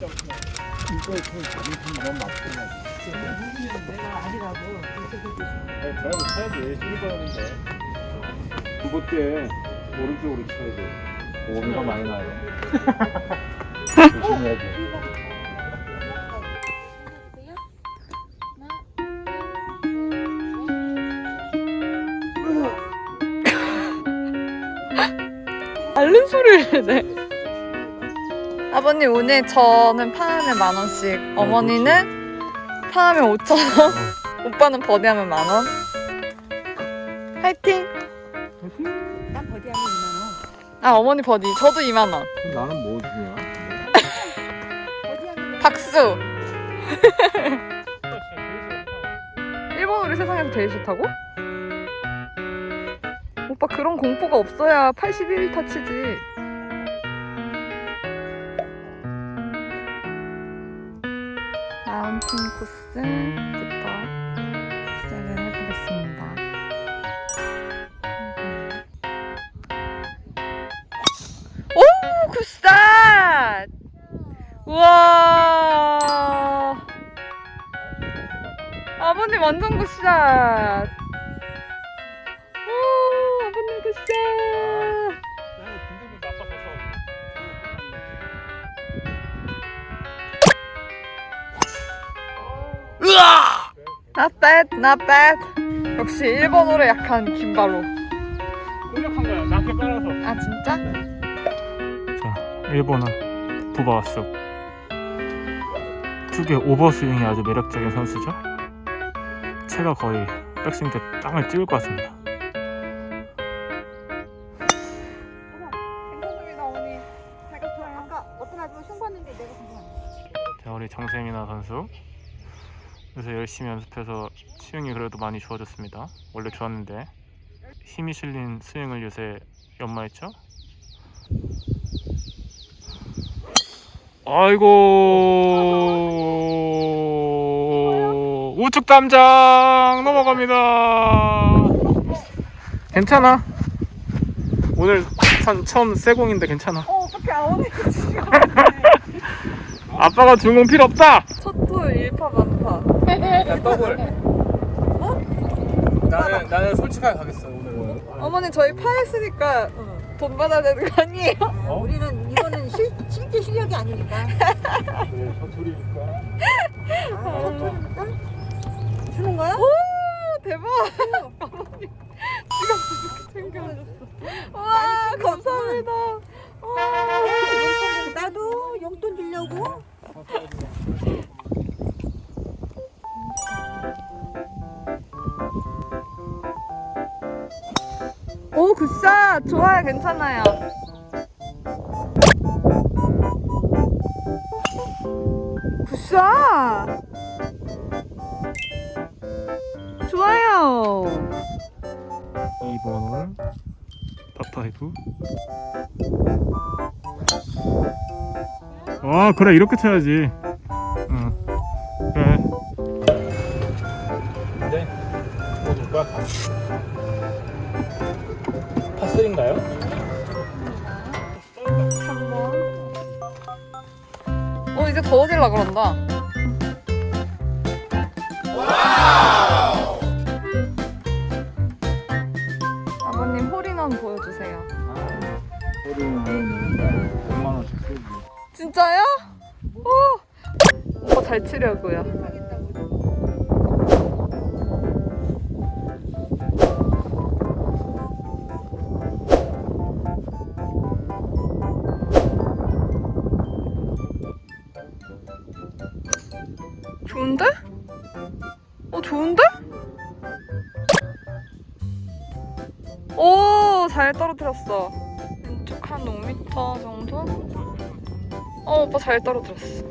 이거 그 잘못하면 너무 맞고 내가 아니라고 드라이브 쳐야지 11번인데 두번 때 오른쪽으로 쳐야 돼 오류가 많이 나요 조심해야 돼 앓는 소리를 내. 아버님 오늘 저는 파하면 만 원씩, 어머니는 파하면 5천 원, 오빠는 버디하면 만 원. 화이팅! 난 버디하면 2만 원. 아 어머니 버디, 저도 2만 원. 나는 뭐 주냐 버디하면 박수. 일본어를 세상에서 제일 좋다고? 오빠 그런 공포가 없어야 81타 치지. 마운틴 코스부터 시작을 해보겠습니다. 오, 굿샷! 우와! 아버님 완전 굿샷! Not bad, not bad. 역시 일본어로 약한 김바로. 공격한 거야. 낮게 깔아서. 아 진짜? 자, 일본어 부바와스. 투개 오버스윙이 아주 매력적인 선수죠. 채가 거의 백스윙 때 땅을 찍을 것 같습니다. 자, 우리 정세미나 선수. 그래서 열심히 연습해서 스윙이 그래도 많이 좋아졌습니다. 원래 좋았는데 힘이 실린 스윙을 요새 연마했죠. 아이고 우측 담장 넘어갑니다. 괜찮아. 오늘 선 처음 세공인데 괜찮아. 어 어떡해 지금. 아빠가 건 필요 없다. 첫홀 1파 만파. 야 더블 나는 나는 솔직하게 가겠어 오늘은 어머니 저희 파 했으니까 돈 받아야 되는 거 아니에요? 어? 우리는 이거는 실, 실제 실력이 아니니까. 그래 서툴이니까 아, 저쪽이니까 주는 거야? 오 대박. 어머니 지갑 이렇게 챙겨주셨어. 와 감사합니다. 좋아요 괜찮아요. 굿샷 좋아요. 2번 홀 파파이브 아 그래 이렇게 쳐야지 파슬인가요? 3번. 어 이제 더워질라 그런다. 아버님 홀인원 보여주세요. 우리는 100만 원씩 쓰지 진짜요? 오! 오빠 잘 치려고요. 떨어뜨렸어. 왼쪽 한 5m 정도? 어, 오빠 잘 떨어뜨렸어.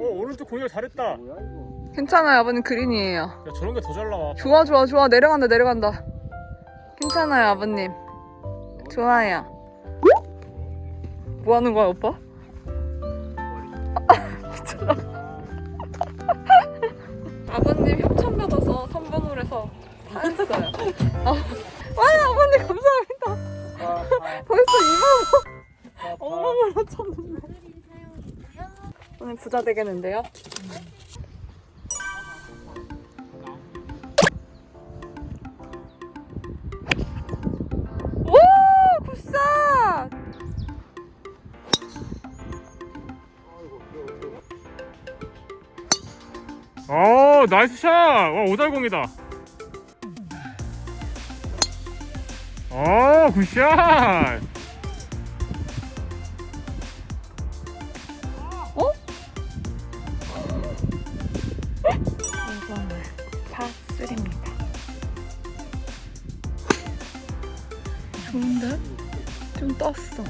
오 오른쪽 공격 잘했다 괜찮아요, 아버님 그린이에요. 야 저런 게 더 잘 나와 좋아, 좋아, 좋아. 내려간다, 내려간다. 괜찮아요, 아버님. 좋아요. 뭐 하는 거야, 오빠? 부자 되겠는데요? 오, 굿샷! 어 나이스 샷! 와 오달공이다. 어 굿샷! 파3입니다. 좋은데? 좀 떴어.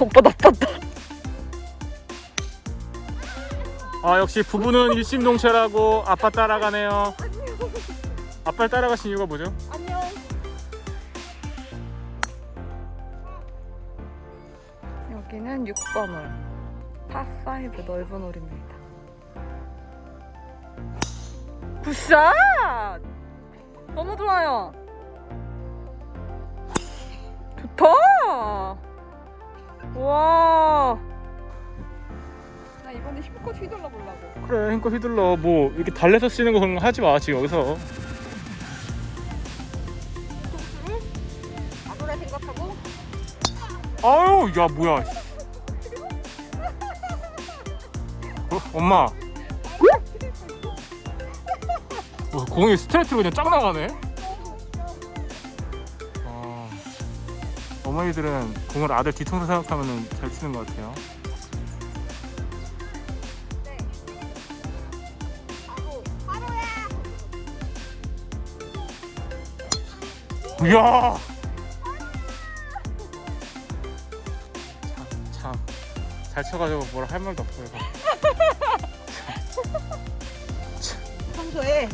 오빠 나빴다. 아 역시 부부는 일심동체라고 아빠 따라가네요. 아빠를 따라가신 이유가 뭐죠? 안녕. 여기는 6번 홀. 파5 넓은 홀입니다. 굿샷! 너무 좋아요. 좋다! 와. 나 이번에 힘껏 휘둘러 보려고. 그래 힘껏 휘둘러 뭐 이렇게 달래서 쓰는 거 그런 거 하지 마 지금 여기서 아도라 생각하고. 아유 야 뭐야 어, 엄마 어, 공이 스트레이트로 그냥 쫙 나가네? 아, 어머니들은 공을 아들 뒤통수 생각하면 잘 치는 것 같아요. 이야! 참잘 쳐가지고 뭐라 할 말도 없고 이거 평소에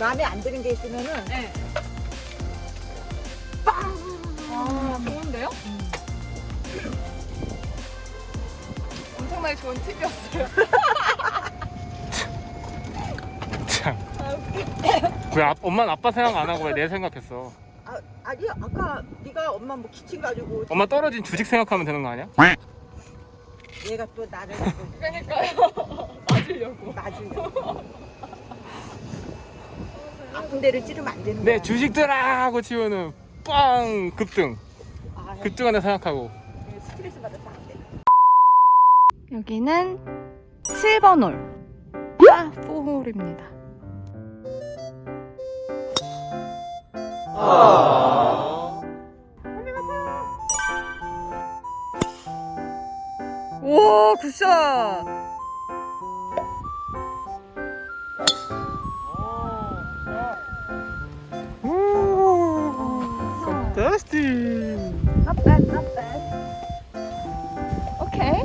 마음에 안 드는 게 있으면은 네. 아, 좋은데요? 엄청나게 좋은 팁이었어요. 참 왜 아, 엄마는 아빠 생각 안 하고 왜 내 생각했어 아, 아니 아까 네가 엄마 뭐 기침 가지고 엄마 떨어진 주식 생각하면 되는 거 아니야? 얘가 또 나를 그러니까요. 맞으려고. 맞으려. 아픈 데를 찌르면 안 되는 거야. 내 주식 들아 하고 치고는 빵 급등 아, 급등한다 생각하고 스트레스 받아서 안 돼. 여기는 7번 홀. 파4홀입니다. 오, 굿샷! Fantastic Not bad, not bad. 오케이.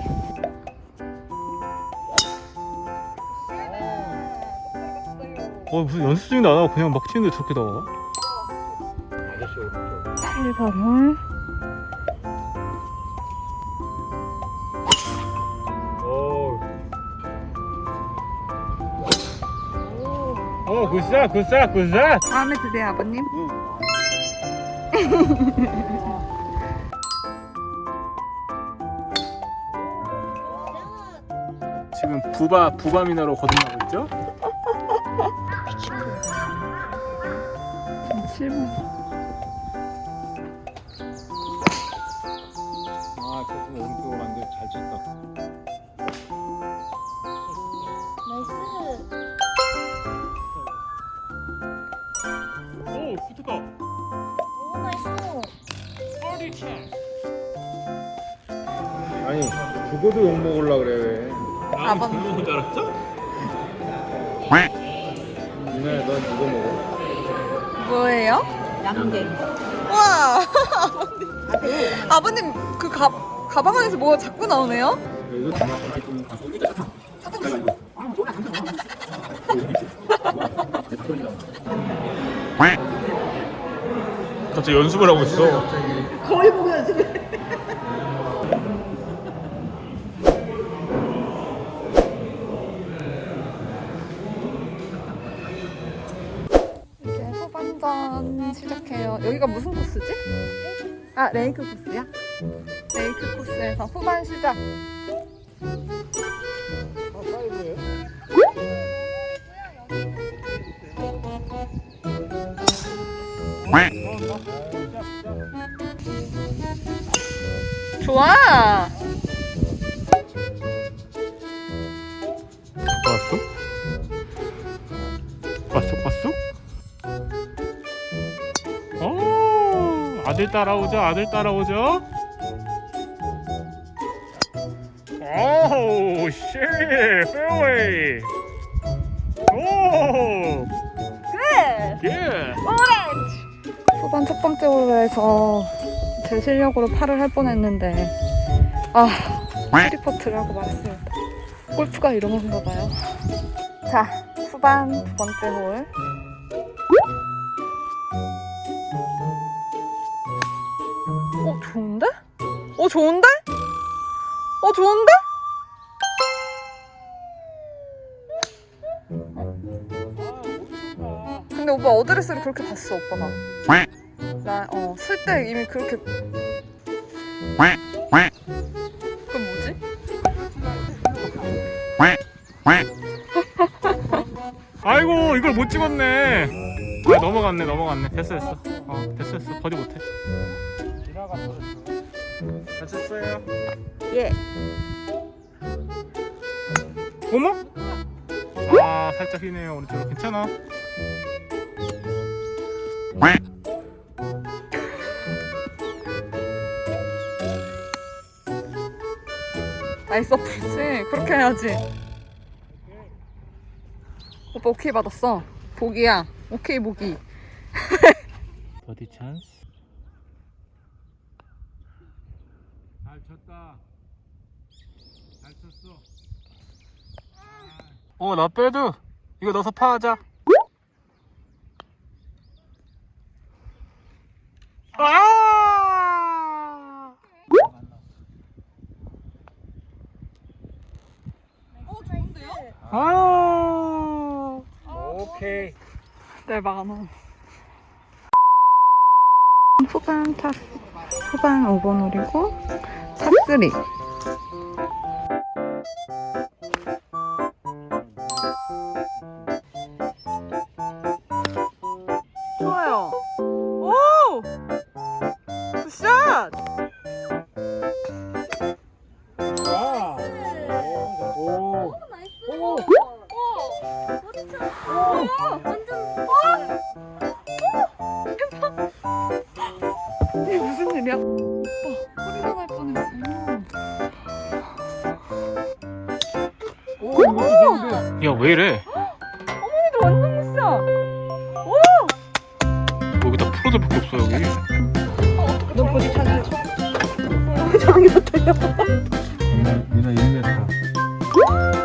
어 무슨 연습 중도 안 하고 그냥 막 치는데 저렇게 나와? 아저씨 오른쪽 8번 홀. 어 굿샷 굿샷 굿샷 마음에 드세요, 아버님? 지금 부바 부바미나로 거듭나고 있죠? 7번. 아 조금 오른쪽으로 갔는데 잘 쳤다 아니 죽어도 욕 먹으려 그래 왜 아번 먹은 줄 알았죠? 누나야 넌 누구 먹어? 뭐예요? 양갱. 와, 아버님. 아버님, 그 가, 가방 안에서 뭐가 자꾸 나오네요? 이거 갑자기 연습을 하고 있어 여기가 무슨 코스지? 아 레이크 코스야? 레이크 코스에서 후반 시작. 좋아. 아들 따라오죠 아들 따라오죠 오우 쉣 페어웨이 오. 후반 첫 번째 홀에서 제 실력으로 팔을 할 뻔했는데 아 트리퍼트를 하고 말았습니다. 골프가 이런 건가 봐요. 자 후반 두 번째 홀. 좋은데? 어 좋은데? 어 좋은데? 근데 오빠 어드레스를 그렇게 봤어 오빠가. 나어쓸 때 이미 그렇게. 그건 뭐지? 아이고 이걸 못 찍었네 아 넘어갔네 넘어갔네 됐어 됐어 어 됐어 됐어 버디 못해. 다쳤어요? 예. 어머? 아 살짝 휘네요 오른쪽으로 괜찮아 나이스 어프지 그렇게 해야지. 오빠 오케이 받았어. 복이야. 오케이 복이. 버디 찬스 쳤다. 잘 쳤어. 어 나 빼도 이거 넣어서 파하자 아 어 좋은데요? 아 오케이. 네, 만 원. 후반 타 후반 5번 홀이고 타3 니나 1m. 아이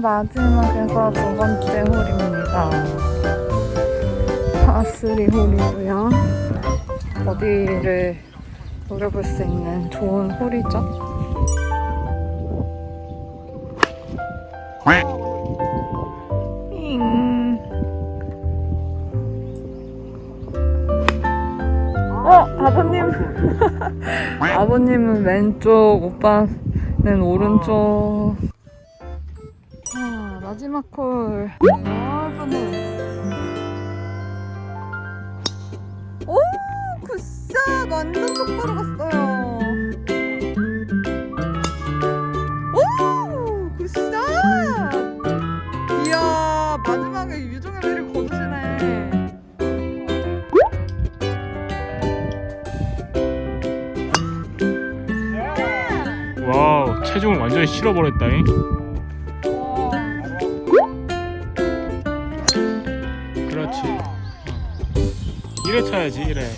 마지막에서 두 번째 홀입니다 파3 홀이고요 버디를 노려볼 수 있는 좋은 홀이죠 잉. 어 아버님 아버님은 왼쪽, 오빠는 오른쪽. 자, 마지막 콜. 아. 오, 굿샷! 완전 똑바로 갔어요. 오, 굿샷! 이야, 마지막에 유종의 매를 거두시네. 와우 체중을 완전히 실어버렸다잉 이래 쳐야지 이래